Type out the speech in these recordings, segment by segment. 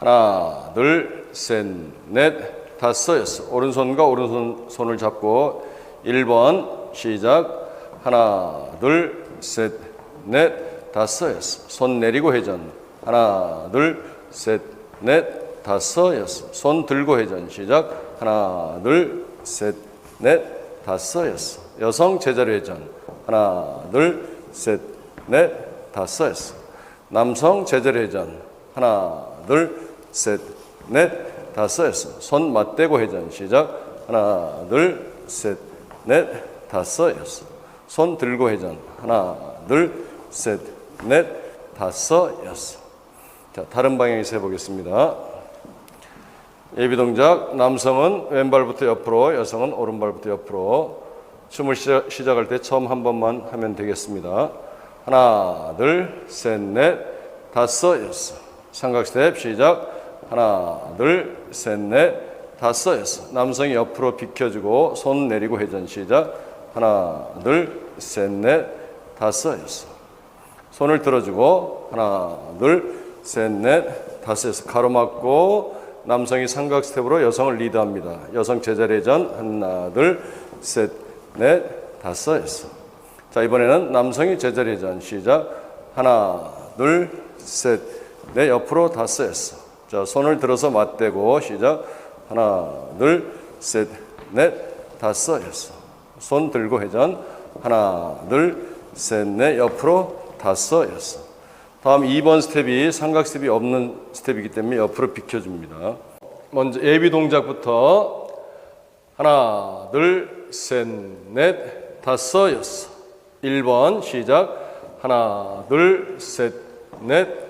하나, 둘, 셋, 넷, 다섯, 여섯. 오른손과 오른손 손을 잡고 1번 시작. 하나, 둘, 셋, 넷, 다섯, 여섯. 손 내리고 회전. 하나, 둘, 셋, 넷, 다섯, 여섯. 손 들고 회전. 시작. 하나, 둘, 셋, 넷, 다섯, 여섯. 여성 제자리 회전. 하나, 둘, 셋, 넷, 다섯, 여섯. 남성 제자리 회전. 하나, 둘, 셋, 넷, 다섯, 여섯. 손 맞대고 회전. 시작. 하나, 둘, 셋, 넷, 다섯. 손 들고 회전. 하나, 둘, 셋, 넷, 다섯. 자, 다른 방향에서 해보겠습니다. 예비 동작. 남성은 왼발부터 옆으로, 여성은 오른발부터 옆으로. 춤을 시작, 시작할 때 처음 한 번만 하면 되겠습니다. 하나, 둘, 셋, 넷, 다섯, 여섯. 삼각 스텝 시작. 하나, 둘, 셋, 넷, 다섯, 여섯. 남성이 옆으로 비켜주고 손 내리고 회전 시작. 하나, 둘, 셋, 넷, 다섯, 여섯. 손을 들어주고 하나, 둘, 셋, 넷, 다섯, 여섯. 가로막고 남성이 삼각 스텝으로 여성을 리드합니다. 여성 제자리 회전 하나, 둘, 셋, 넷, 다섯, 여섯. 자 이번에는 남성이 제자리 회전 시작. 하나, 둘, 셋, 넷 옆으로 다섯, 여섯. 자 손을 들어서 맞대고 시작. 하나, 둘, 셋, 넷, 다섯, 여섯. 손 들고 회전. 하나, 둘, 셋, 넷 옆으로 다섯, 여섯. 다음 2번 스텝이 삼각 스텝이 없는 스텝이기 때문에 옆으로 비켜줍니다. 먼저 예비 동작부터 하나, 둘, 셋, 넷, 다섯, 여섯. 1번 시작. 하나, 둘, 셋, 넷,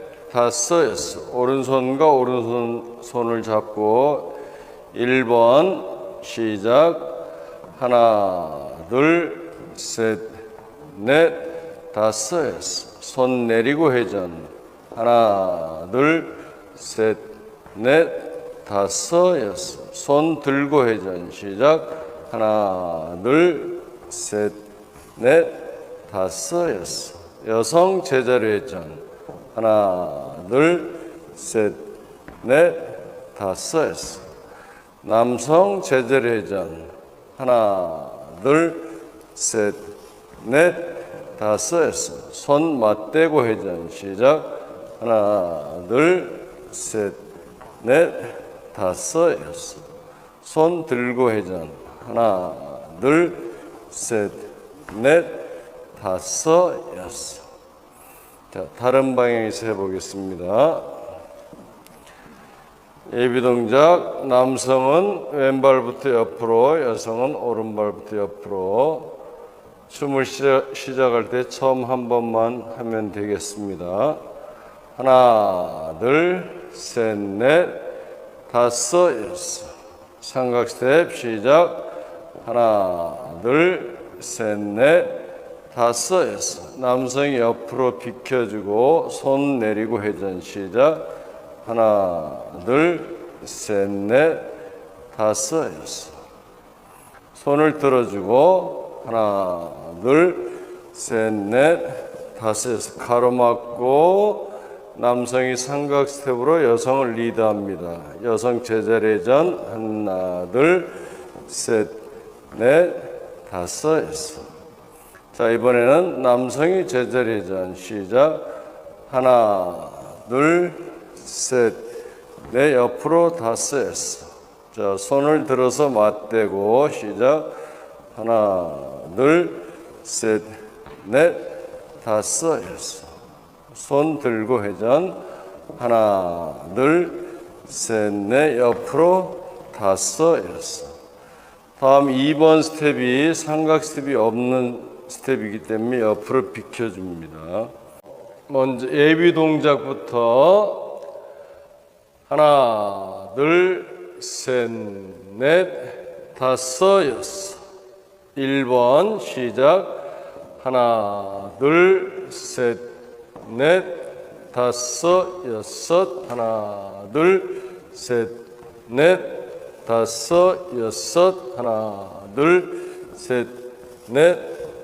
여섯. 오른손과 오른손 손을 잡고 1번 시작. 하나, 둘, 셋, 넷, 다섯. 손 내리고 회전. 하나, 둘, 셋, 넷, 다섯. 손 들고 회전. 시작. 하나, 둘, 셋, 넷, 다섯. 여성 제자리 회전. 하나, 둘, 셋, 넷, 다섯, 여섯. 남성 제자리 회전. 하나, 둘, 셋, 넷, 다섯, 여섯. 손 맞대고 회전. 시작. 하나, 둘, 셋, 넷, 다섯, 여섯. 손 들고 회전. 하나, 둘, 셋, 넷, 다섯, 여섯. 자, 다른 방향에서 해보겠습니다. 예비 동작. 남성은 왼발부터 옆으로, 여성은 오른발부터 옆으로. 춤을 시작, 시작 할 때 처음 한 번만 하면 되겠습니다. 하나, 둘, 셋, 넷, 다섯, 여섯. 삼각 스텝 시작. 하나, 둘, 셋, 넷, 다섯, 여섯. 남성이 옆으로 비켜주고 손 내리고 회전 시작. 하나, 둘, 셋, 넷, 다섯, 여섯. 손을 들어주고 하나, 둘, 셋, 넷, 다섯, 여섯. 가로막고 남성이 삼각 스텝으로 여성을 리드합니다. 여성 제자리 회전 하나, 둘, 셋, 넷, 다섯, 여섯. 자 이번에는 남성이 제자리 회전 시작. 하나 둘셋넷 옆으로 다섯 자 손을 들어서 맞대고 시작. 하나 둘셋넷. 다섯 여섯 손 들고 회전. 하나 둘셋넷. 옆으로 다섯 여섯 다음 2번 스텝이 삼각 스텝이 없는 스텝이기 때문에 옆으로 비켜줍니다. 먼저 예비 동작부터 하나, 둘, 셋, 넷, 다섯, 여섯. 1번 시작. 하나, 둘, 셋, 넷, 다섯, 여섯. 하나, 둘, 셋, 넷, 다섯, 여섯. 하나, 둘, 셋, 넷,